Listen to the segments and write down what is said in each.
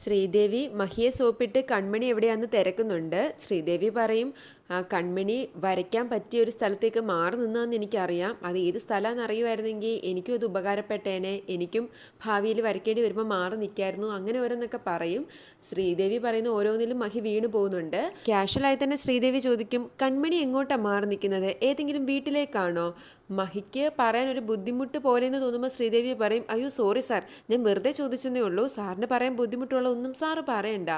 ശ്രീദേവി മഹിയെ സോപ്പിട്ട് കൺമണി എവിടെയാന്ന് തിരക്കുന്നുണ്ട്. ശ്രീദേവി പറയും കൺമണി വരയ്ക്കാൻ പറ്റിയ ഒരു സ്ഥലത്തേക്ക് മാറി നിന്നതെന്ന് എനിക്കറിയാം. അത് ഏത് സ്ഥലമാണെന്ന് അറിയുമായിരുന്നെങ്കിൽ എനിക്കും അത് ഉപകാരപ്പെട്ടേനെ. എനിക്കും ഭാവിയിൽ വരയ്ക്കേണ്ടി വരുമ്പോൾ മാറി നിൽക്കായിരുന്നു അങ്ങനെ ഓരോന്നൊക്കെ പറയും. ശ്രീദേവി പറയുന്ന ഓരോന്നിലും മഹി വീണു പോകുന്നുണ്ട്. ക്യാഷ്വലായി തന്നെ ശ്രീദേവി ചോദിക്കും കൺമണി എങ്ങോട്ടാണ് മാറി നിൽക്കുന്നത് ഏതെങ്കിലും വീട്ടിലേക്കാണോ? മഹിക്ക് പറയാൻ ഒരു ബുദ്ധിമുട്ട് പോലെ എന്ന് തോന്നുമ്പോൾ ശ്രീദേവി പറയും അയ്യോ സോറി സാർ ഞാൻ വെറുതെ ചോദിച്ചെന്നേ ഉള്ളൂ. സാറിന് പറയാൻ ബുദ്ധിമുട്ടുള്ള ഒന്നും സാറ് പറയണ്ട.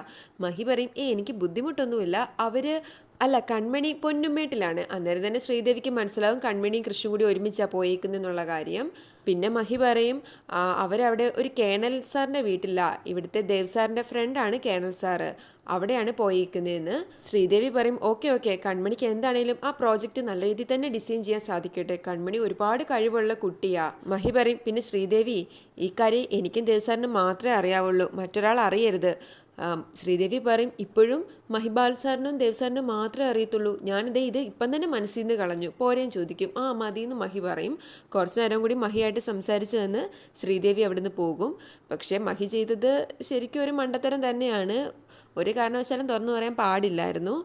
മഹി പറയും ഏ എനിക്ക് ബുദ്ധിമുട്ടൊന്നുമില്ല. അവർ അല്ല കൺമണി പൊന്നുമേട്ടിലാണ്. അന്നേരം തന്നെ ശ്രീദേവിക്ക് മനസ്സിലാവും കൺമണിയും കൃഷ്ണൻ കൂടി ഒരുമിച്ചാണ് പോയേക്കുന്നെന്നുള്ള കാര്യം. പിന്നെ മഹി പറയും അവരവിടെ ഒരു കേണൽ സാറിന്റെ വീട്ടില്ല ഇവിടുത്തെ ദേവ് സാറിന്റെ ഫ്രണ്ടാണ് കേണൽ സാറ്. അവിടെയാണ് പോയേക്കുന്നതെന്ന് ശ്രീദേവി പറയും ഓക്കെ ഓക്കെ. കൺമണിക്ക് എന്താണേലും ആ പ്രോജക്റ്റ് നല്ല രീതിയിൽ തന്നെ ഡിസൈൻ ചെയ്യാൻ സാധിക്കട്ടെ. കൺമണി ഒരുപാട് കഴിവുള്ള കുട്ടിയാ. മഹി പറയും പിന്നെ ശ്രീദേവി ഈ കാര്യം എനിക്കും ദേവ് സാറിന് മാത്രമേ അറിയാവുള്ളൂ. മറ്റൊരാൾ അറിയരുത്. ശ്രീദേവി പറയും ഇപ്പോഴും മഹിബാൽ സാറിനും ദേവ് സാറിനും മാത്രമേ അറിയത്തുള്ളൂ. ഞാനിത് ഇത് ഇപ്പം തന്നെ മനസ്സിൽ നിന്ന് കളഞ്ഞു. പോരേം ചോദിക്കും. ആ മതി എന്ന് മഹി പറയും. കുറച്ച് നേരം കൂടി മഹിയായിട്ട് സംസാരിച്ചു നിന്ന് ശ്രീദേവി അവിടുന്ന് പോകും. പക്ഷേ മഹി ചെയ്തത് ശരിക്കും ഒരു മണ്ടത്തരം തന്നെയാണ്. ഒരു കാരണവശാലും തുറന്നു പറയാൻ പാടില്ലായിരുന്നു.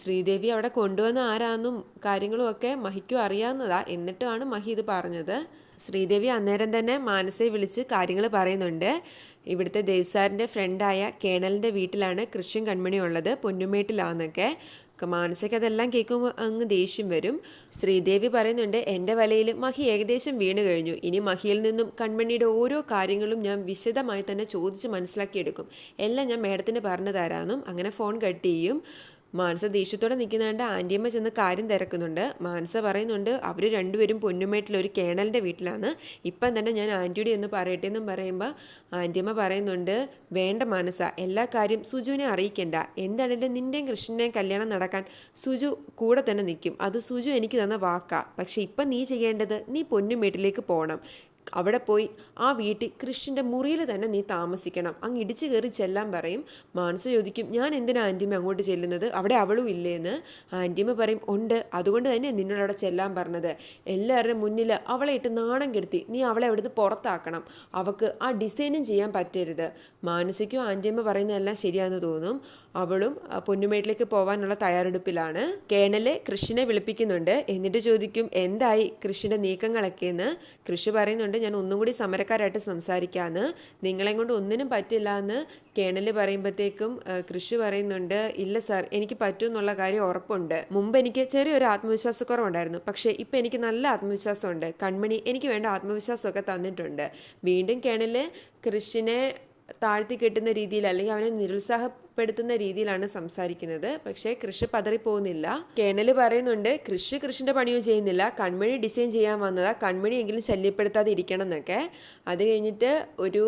ശ്രീദേവി അവിടെ കൊണ്ടുവന്ന ആരാന്നും കാര്യങ്ങളും ഒക്കെ മഹിക്കും അറിയാവുന്നതാ. എന്നിട്ടുമാണ് മഹി ഇത് പറഞ്ഞത്. ശ്രീദേവി അന്നേരം തന്നെ മാനസയെ വിളിച്ച് കാര്യങ്ങൾ പറയുന്നുണ്ട്. ഇവിടുത്തെ ദേവ്സാറിന്റെ ഫ്രണ്ടായ കേണലിന്റെ വീട്ടിലാണ് കൃഷ്ണൻ കൺമണി ഉള്ളത് പൊന്നുമേട്ടിലാന്നൊക്കെ. മാനസിക അതെല്ലാം കേൾക്കുമ്പോൾ അങ്ങ് ദേഷ്യം വരും. ശ്രീദേവി പറയുന്നുണ്ട് എന്റെ വലയിൽ മഹി ഏകദേശം വീണ് കഴിഞ്ഞു. ഇനി മഹിയിൽ നിന്നും കൺമണിയുടെ ഓരോ കാര്യങ്ങളും ഞാൻ വിശദമായി തന്നെ ചോദിച്ച് മനസ്സിലാക്കിയെടുക്കും. എല്ലാം ഞാൻ മേഡത്തിന് പറഞ്ഞു തരാമെന്നും അങ്ങനെ ഫോൺ കട്ട് ചെയ്യും. മാനസ ദേഷ്യത്തോടെ നിൽക്കുന്നതുകൊണ്ട് ആന്റിയമ്മ ചെന്ന് കാര്യം തിരക്കുന്നുണ്ട്. മാനസ പറയുന്നുണ്ട് അവർ രണ്ടുപേരും പൊന്നുമേട്ടിൽ ഒരു കേണലിന്റെ വീട്ടിലാണ്. ഇപ്പം തന്നെ ഞാൻ ആന്റിയുടെ എന്ന് പറയട്ടെ എന്നും പറയുമ്പോൾ ആന്റിയമ്മ പറയുന്നുണ്ട് വേണ്ട മാനസ എല്ലാ കാര്യം സുജുവിനെ അറിയിക്കേണ്ട. എന്താണെങ്കിലും നിന്റെയും കൃഷ്ണന്റെയും കല്യാണം നടക്കാൻ സുജു കൂടെ തന്നെ നിൽക്കും. അത് സുജു എനിക്ക് തന്ന വാക്കാ. പക്ഷേ ഇപ്പം നീ ചെയ്യേണ്ടത് നീ പൊന്നുമേട്ടിലേക്ക് പോകണം അവിടെ പോയി ആ വീട്ടിൽ കൃഷ്ണന്റെ മുറിയിൽ തന്നെ നീ താമസിക്കണം. അങ്ങ് ഇടിച്ചു കയറി ചെല്ലാൻ പറയും. മാനസ ചോദിക്കും ഞാൻ എന്തിനാ ആന്റിമ അങ്ങോട്ട് ചെല്ലുന്നത്? അവിടെ അവളും ഇല്ലേന്ന്? ആന്റിമ പറയും ഉണ്ട്. അതുകൊണ്ട് തന്നെ നിന്നോട് അവിടെ ചെല്ലാൻ പറഞ്ഞത്. എല്ലാവരുടെയും മുന്നിൽ അവളെ ഇട്ട് നാണം കെടുത്തി. നീ അവളെ അവിടുന്ന് പുറത്താക്കണം. അവൾക്ക് ആ ഡിസൈനും ചെയ്യാൻ പറ്റരുത്. മാനസിക്കും ആന്റിയമ്മ പറയുന്നതെല്ലാം ശരിയാണെന്ന് തോന്നും. അവളും പൊന്നുമേട്ടിലേക്ക് പോകാനുള്ള തയ്യാറെടുപ്പിലാണ്. കേണൽ കൃഷിനെ വിളിപ്പിക്കുന്നുണ്ട്. എന്നിട്ട് ചോദിക്കും എന്തായി കൃഷിയുടെ നീക്കങ്ങളൊക്കെ എന്ന് കൃഷി പറയുന്നുണ്ട് ഞാൻ ഒന്നും കൂടി സമരക്കാരായിട്ട് സംസാരിക്കാന്ന്. നിങ്ങളെ കൊണ്ട് ഒന്നിനും പറ്റില്ല എന്ന് കേണൽ പറയുമ്പോഴത്തേക്കും കൃഷി പറയുന്നുണ്ട്. ഇല്ല സാർ എനിക്ക് പറ്റും എന്നുള്ള കാര്യം ഉറപ്പുണ്ട്. മുമ്പ് എനിക്ക് ചെറിയൊരു ആത്മവിശ്വാസക്കുറവുണ്ടായിരുന്നു. പക്ഷേ ഇപ്പം എനിക്ക് നല്ല ആത്മവിശ്വാസമുണ്ട്. കൺമണി എനിക്ക് വേണ്ട ആത്മവിശ്വാസമൊക്കെ തന്നിട്ടുണ്ട്. വീണ്ടും കേണൽ കൃഷിനെ താഴ്ത്തി കെട്ടുന്ന രീതിയിൽ അല്ലെങ്കിൽ അവനെ നിരുത്സാഹപ്പെടുത്തുന്ന രീതിയിലാണ് സംസാരിക്കുന്നത്. പക്ഷേ കൃഷി പതറിപ്പോകുന്നില്ല. കേണൽ പറയുന്നുണ്ട് കൃഷി കൃഷിന്റെ പണിയോ ചെയ്യുന്നില്ല. കൺമണി ഡിസൈൻ ചെയ്യാൻ വന്നതാ. കൺമണി എങ്കിലും ശല്യപ്പെടുത്താതെ ഇരിക്കണം എന്നൊക്കെ. അത് കഴിഞ്ഞിട്ട് ഒരു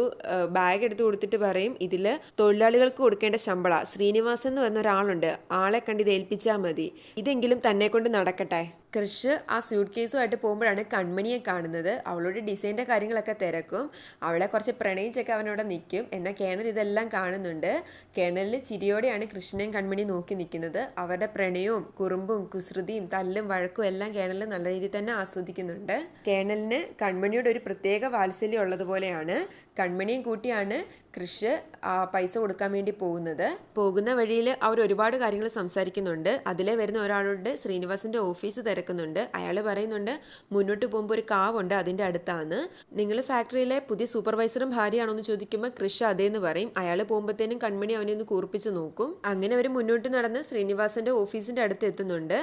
ബാഗ് എടുത്ത് കൊടുത്തിട്ട് പറയും ഇതിൽ തൊഴിലാളികൾക്ക് കൊടുക്കേണ്ട ശമ്പള. ശ്രീനിവാസൻ എന്ന് പറഞ്ഞ ഒരാളുണ്ട്. ആളെ കണ്ട് ഇത് ഏൽപ്പിച്ചാൽ മതി. ഇതെങ്കിലും തന്നെ കൊണ്ട് നടക്കട്ടെ. കൃഷ് ആ സ്യൂട്ട് കേസുമായിട്ട് പോകുമ്പോഴാണ് കൺമണിയെ കാണുന്നത്. അവളോട് ഡിസൈന്റെ കാര്യങ്ങളൊക്കെ തിരക്കും. അവളെ കുറച്ച് പ്രണയിച്ചൊക്കെ അവനോട് നിൽക്കും. എന്നാൽ കേണൽ ഇതെല്ലാം കാണുന്നുണ്ട്. കേണലിൽ ചിരിയോടെയാണ് കൃഷ്ണനെയും കൺമണി നോക്കി നിൽക്കുന്നത്. അവരുടെ പ്രണയവും കുറുമ്പും കുസൃതിയും തല്ലും വഴക്കും എല്ലാം കേണൽ നല്ല രീതിയിൽ തന്നെ ആസ്വദിക്കുന്നുണ്ട്. കേണലിന് കൺമണിയുടെ ഒരു പ്രത്യേക വാത്സല്യം ഉള്ളതുപോലെയാണ്. കൺമണിയും കൂട്ടിയാണ് കൃഷ് പൈസ കൊടുക്കാൻ വേണ്ടി പോകുന്നത്. പോകുന്ന വഴിയിൽ അവർ ഒരുപാട് കാര്യങ്ങൾ സംസാരിക്കുന്നുണ്ട്. അതിലെ വരുന്ന ഒരാളോട് ശ്രീനിവാസിന്റെ ഓഫീസ് തിരക്കുന്നുണ്ട്. അയാൾ പറയുന്നുണ്ട് മുന്നോട്ട് പോകുമ്പോൾ ഒരു കാവുണ്ട് അതിന്റെ അടുത്താണ്. നിങ്ങൾ ഫാക്ടറിയിലെ പുതിയ സൂപ്പർവൈസറും ഭാര്യയാണോ എന്ന് ചോദിക്കുമ്പോൾ കൃഷ് അതേന്ന് പറയും. അയാൾ പോകുമ്പോഴത്തേനും കൺമണി അവനെ ഒന്ന് കൂർപ്പിച്ച് നോക്കും. അങ്ങനെ അവർ മുന്നോട്ട് നടന്ന് ശ്രീനിവാസന്റെ ഓഫീസിന്റെ അടുത്ത് എത്തുന്നുണ്ട്.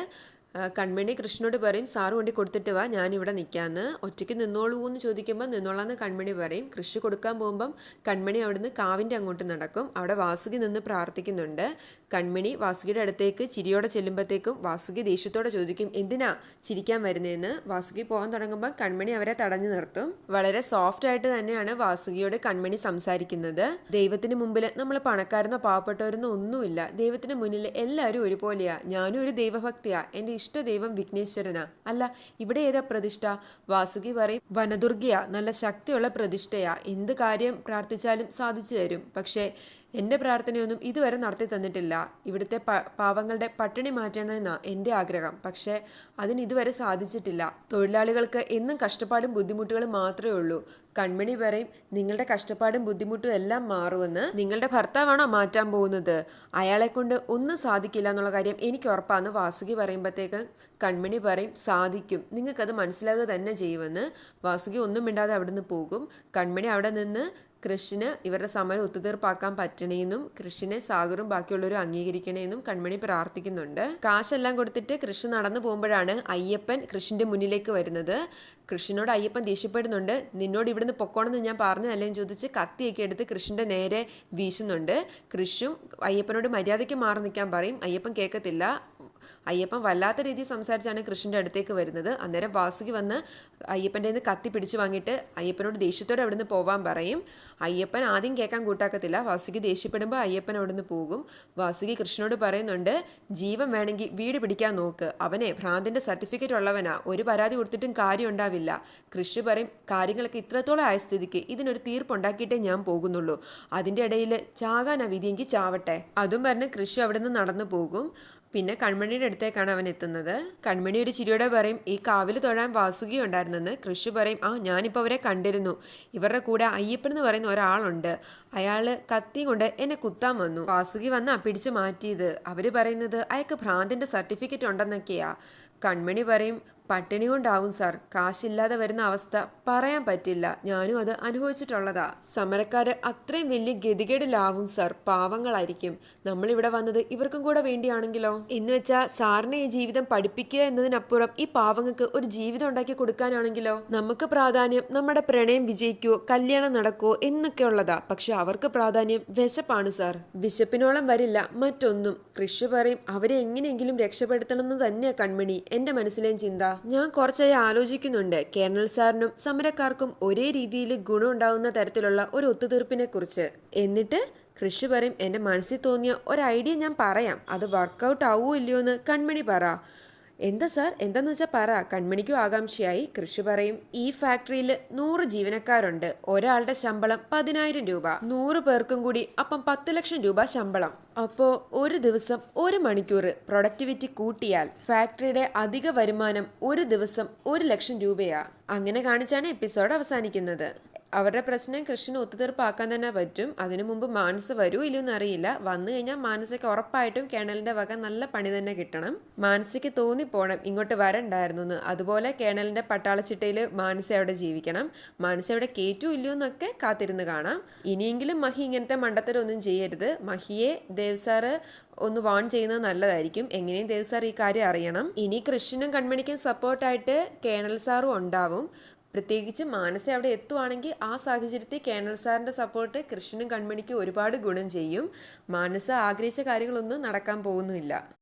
കൺമണി കൃഷ്ണനോട് പറയും സാറ് കൊണ്ട് കൊടുത്തിട്ട് വാ ഞാനിവിടെ നിൽക്കാന്ന് ഒറ്റയ്ക്ക് നിന്നോളൂ എന്ന് ചോദിക്കുമ്പോൾ നിന്നോളാന്ന് കൺമണി പറയും. കൃഷി കൊടുക്കാൻ പോകുമ്പം കൺമണി അവിടുന്ന് കാവിന്റെ അങ്ങോട്ട് നടക്കും. അവിടെ വാസുകി നിന്ന് പ്രാർത്ഥിക്കുന്നുണ്ട്. കൺമണി വാസുകിയുടെ അടുത്തേക്ക് ചിരിയോടെ ചെല്ലുമ്പോഴത്തേക്കും വാസുകി ദേഷ്യത്തോടെ ചോദിക്കും എന്തിനാ ചിരിക്കാൻ വരുന്നതെന്ന് വാസുകി പോകാൻ തുടങ്ങുമ്പോൾ കൺമണി അവരെ തടഞ്ഞു നിർത്തും. വളരെ സോഫ്റ്റ് ആയിട്ട് തന്നെയാണ് വാസുകിയോട് കൺമണി സംസാരിക്കുന്നത്. ദൈവത്തിന് മുമ്പിൽ നമ്മൾ പണക്കാരെന്നോ പാവപ്പെട്ടവരെന്നോ ഒന്നുമില്ല. ദൈവത്തിന് മുന്നിൽ എല്ലാവരും ഒരുപോലെയാ. ഞാനും ഒരു ദൈവഭക്തിയാ. എന്റെ ദൈവം വിഘ്നേശ്വരനാ. അല്ല ഇവിടെ ഏതാ പ്രതിഷ്ഠ? വാസുകി പറയും വനദുർഗയാ നല്ല ശക്തിയുള്ള പ്രതിഷ്ഠയാ. എന്ത് കാര്യം പ്രാർത്ഥിച്ചാലും സാധിച്ചു തരും. പക്ഷേ എന്റെ പ്രാർത്ഥനയൊന്നും ഇതുവരെ നടത്തി തന്നിട്ടില്ല. ഇവിടുത്തെ പാവങ്ങളുടെ പട്ടിണി മാറ്റണമെന്നാണ് എന്റെ ആഗ്രഹം. പക്ഷേ അതിന് ഇതുവരെ സാധിച്ചിട്ടില്ല. തൊഴിലാളികൾക്ക് എന്നും കഷ്ടപ്പാടും ബുദ്ധിമുട്ടുകളും മാത്രമേ ഉള്ളൂ. കൺമണി പറയും നിങ്ങളുടെ കഷ്ടപ്പാടും ബുദ്ധിമുട്ടും എല്ലാം മാറുമെന്ന് നിങ്ങളുടെ ഭർത്താവാണോ മാറ്റാൻ പോകുന്നത്? അയാളെ കൊണ്ട് ഒന്നും സാധിക്കില്ല എന്നുള്ള കാര്യം എനിക്ക് ഉറപ്പാന്ന് വാസുകി പറയുമ്പോഴത്തേക്ക് കൺമണി പറയും സാധിക്കും. നിങ്ങൾക്കത് മനസ്സിലാകുക തന്നെ ചെയ്യുമെന്ന്. വാസുകി ഒന്നും മിണ്ടാതെ അവിടെ നിന്ന് പോകും. കൺമണി അവിടെ നിന്ന് കൃഷിന് ഇവരുടെ സമരം ഒത്തുതീർപ്പാക്കാൻ പറ്റണേന്നും കൃഷിനെ സാഗറും ബാക്കിയുള്ളവരും അംഗീകരിക്കണേന്നും കൺമണി പ്രാർത്ഥിക്കുന്നുണ്ട്. കാശെല്ലാം കൊടുത്തിട്ട് കൃഷി നടന്നു പോകുമ്പോഴാണ് അയ്യപ്പൻ കൃഷിന്റെ മുന്നിലേക്ക് വരുന്നത്. കൃഷിനോട് അയ്യപ്പൻ ദേഷ്യപ്പെടുന്നുണ്ട്. നിന്നോട് ഇവിടുന്ന് പൊക്കോണെന്ന് ഞാൻ പറഞ്ഞതല്ലേ? ചോദിച്ച് കത്തിയൊക്കെ എടുത്ത് കൃഷിന്റെ നേരെ വീശുന്നുണ്ട്. കൃഷും അയ്യപ്പനോട് മര്യാദയ്ക്ക് മാറി നിൽക്കാൻ പറയും. അയ്യപ്പൻ കേൾക്കത്തില്ല. അയ്യപ്പൻ വല്ലാത്ത രീതിയിൽ സംസാരിച്ചാണ് കൃഷ്ണന്റെ അടുത്തേക്ക് വരുന്നത്. അന്നേരം വാസുകി വന്ന് അയ്യപ്പന്റെ നിന്ന് കത്തി പിടിച്ചു വാങ്ങിയിട്ട് അയ്യപ്പനോട് ദേഷ്യത്തോടെ അവിടുന്ന് പോവാൻ പറയും. അയ്യപ്പൻ ആദ്യം കേൾക്കാൻ കൂട്ടാക്കത്തില്ല. വാസുകി ദേഷ്യപ്പെടുമ്പോൾ അയ്യപ്പൻ അവിടുന്ന് പോകും. വാസുകി കൃഷ്ണനോട് പറയുന്നുണ്ട് ജീവൻ വേണമെങ്കിൽ വീട് പിടിക്കാൻ നോക്ക്. അവനെ ഭ്രാന്തിന്റെ സർട്ടിഫിക്കറ്റ് ഉള്ളവനാ. ഒരു പരാതി കൊടുത്തിട്ടും കാര്യം ഉണ്ടാവില്ല. കൃഷി പറയും കാര്യങ്ങളൊക്കെ ഇത്രത്തോളം ആയ സ്ഥിതിക്ക് ഇതിനൊരു തീർപ്പുണ്ടാക്കിയിട്ടേ ഞാൻ പോകുന്നുള്ളൂ. അതിന്റെ ഇടയിൽ ചാകാനാ വിധിയെങ്കിൽ ചാവട്ടെ. അതും പറഞ്ഞ് കൃഷി അവിടെ നിന്ന് നടന്നു പോകും. പിന്നെ കൺമണിയുടെ അടുത്തേക്കാണ് അവൻ എത്തുന്നത്. കൺമണി ഒരു ചിരിയോടെ പറയും ഈ കാവിൽ തൊഴാൻ വാസുകി ഉണ്ടായിരുന്നെന്ന്. കൃഷി പറയും ആ ഞാനിപ്പോൾ അവരെ കണ്ടിരുന്നു. ഇവരുടെ കൂടെ അയ്യപ്പൻ എന്ന് പറയുന്ന ഒരാളുണ്ട്. അയാൾ കത്തി കൊണ്ട് എന്നെ കുത്താൻ വന്നു. വാസുകി വന്നാ പിടിച്ചു മാറ്റിയത്. അവർ പറയുന്നത് അയാൾക്ക് ഭ്രാന്തിന്റെ സർട്ടിഫിക്കറ്റ് ഉണ്ടെന്നൊക്കെയാ. കൺമണി പറയും പട്ടിണി കൊണ്ടാവും സാർ. കാശില്ലാതെ വരുന്ന അവസ്ഥ പറയാൻ പറ്റില്ല. ഞാനും അത് അനുഭവിച്ചിട്ടുള്ളതാ. സമരക്കാര് അത്രയും വലിയ ഗതികേടിലാവും സാർ. പാവങ്ങളായിരിക്കും. നമ്മളിവിടെ വന്നത് ഇവർക്കും കൂടെ വേണ്ടിയാണെങ്കിലോ? എന്ന് വെച്ചാൽ സാറിനെ ഈ ജീവിതം പഠിപ്പിക്കുക എന്നതിനപ്പുറം ഈ പാവങ്ങൾക്ക് ഒരു ജീവിതം ഉണ്ടാക്കി കൊടുക്കാനാണെങ്കിലോ? നമുക്ക് പ്രാധാന്യം നമ്മുടെ പ്രണയം വിജയിക്കോ കല്യാണം നടക്കോ എന്നൊക്കെ ഉള്ളതാ പക്ഷെ അവർക്ക് പ്രാധാന്യം വിശപ്പാണ് സാർ. വിശപ്പിനോളം വരില്ല. മറ്റൊന്നും. കൃഷി പറയും അവരെ എങ്ങനെയെങ്കിലും രക്ഷപ്പെടുത്തണമെന്ന് തന്നെ കൺമണി. എന്റെ മനസ്സിലെയും ചിന്ത. ഞാൻ കുറച്ചായി ആലോചിക്കുന്നുണ്ട്. കേണൽ സാറിനും സമരക്കാർക്കും ഒരേ രീതിയിൽ ഗുണമുണ്ടാവുന്ന തരത്തിലുള്ള ഒരു ഒത്തുതീർപ്പിനെ കുറിച്ച് എന്നിട്ട് കൃഷി പറയും എന്റെ മനസ്സിൽ തോന്നിയ ഒരു ഐഡിയ ഞാൻ പറയാം. അത് വർക്കൗട്ട് ആവുമോ ഇല്ലയോ എന്ന് കൺമണി പറ. എന്താ സാർ? എന്താന്ന് വെച്ചാൽ പറ. കൺമണിക്കും ആകാംക്ഷയായി. കൃഷി പറയും ഈ ഫാക്ടറിയിൽ നൂറ് ജീവനക്കാരുണ്ട്. ഒരാളുടെ ശമ്പളം പതിനായിരം രൂപ. നൂറ് പേർക്കും കൂടി അപ്പം പത്ത് ലക്ഷം രൂപ ശമ്പളം. അപ്പോൾ ഒരു ദിവസം ഒരു മണിക്കൂർ പ്രൊഡക്ടിവിറ്റി കൂട്ടിയാൽ ഫാക്ടറിയുടെ അധിക വരുമാനം ഒരു ദിവസം ഒരു ലക്ഷം രൂപയാ. അങ്ങനെ കാണിച്ചാണ് എപ്പിസോഡ് അവസാനിക്കുന്നത്. അവരുടെ പ്രശ്നം കൃഷ്ണന് ഒത്തുതീർപ്പാക്കാൻ തന്നെ പറ്റും. അതിനു മുമ്പ് മാനസ് വരൂ ഇല്ലെന്ന് അറിയില്ല. വന്നു കഴിഞ്ഞാൽ മാനസയ്ക്ക് ഉറപ്പായിട്ടും കേണലിന്റെ വക നല്ല പണി തന്നെ കിട്ടണം. മാനസയ്ക്ക് തോന്നിപ്പോണം ഇങ്ങോട്ട് വരണ്ടായിരുന്നു എന്ന് അതുപോലെ കേണലിന്റെ പട്ടാളച്ചിട്ടയിൽ മാനസ അവിടെ ജീവിക്കണം. മാനസ അവിടെ കേറ്റു ഇല്ലയോ എന്നൊക്കെ കാത്തിരുന്ന് കാണാം. ഇനിയെങ്കിലും മഹി ഇങ്ങനത്തെ മണ്ടത്തരൊന്നും ചെയ്യരുത്. മഹിയെ ദേവ്സാറ് ഒന്ന് വാൺ ചെയ്യുന്നത് നല്ലതായിരിക്കും. എങ്ങനെയും ദേവ് സാർ ഈ കാര്യം അറിയണം. ഇനി കൃഷ്ണനും കൺമണിക്കും സപ്പോർട്ടായിട്ട് കേണൽ സാറും ഉണ്ടാവും. പ്രത്യേകിച്ച് മാനസ അവിടെ എത്തുവാണെങ്കിൽ ആ സാഹചര്യത്തിൽ കേണൽ സാറിന്റെ സപ്പോർട്ട് കൃഷ്ണനും കൺമണിക്കും ഒരുപാട് ഗുണം ചെയ്യും. മാനസ ആഗ്രഹിച്ച കാര്യങ്ങളൊന്നും നടക്കാൻ പോകുന്നില്ല.